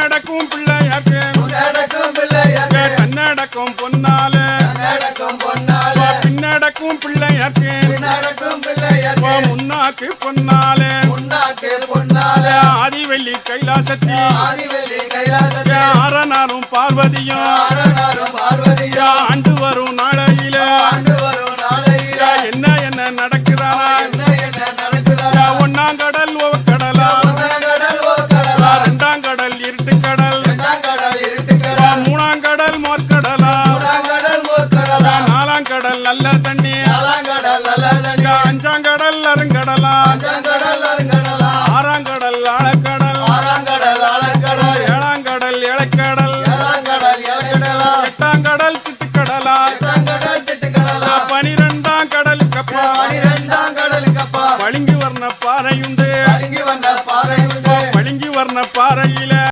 கண்ணடக்கும் பிள்ளையாக்கு நடக்கும் பிள்ளையார்க்கு. கண்ணடக்கும் பொன்னால நடக்கும் பொன்னால பின்னடக்கும் பிள்ளையாக்கு நடக்கும் பிள்ளையார்க்கு. முன்னாக்கு பொன்னால முன்னாக்கு பொன்னால ஆதிவெள்ளி கைலாசத்தி ஆதிவெள்ளி கைலாசத்தை ஆரனாரும் பார்வதியும். ஆரனாரும் கடல் ஆழக்கடல் ஏழாம் கடல் இளக்கடல் ஏழாம் கடல் ஏழக்கடலா எட்டாம் கடல் திட்டுக்கடலா பனிரெண்டாம் கடலுக்கப்பா பளிங்கு வர்ண பாறையுண்டு. பளிங்கு வர்ண பாறையில.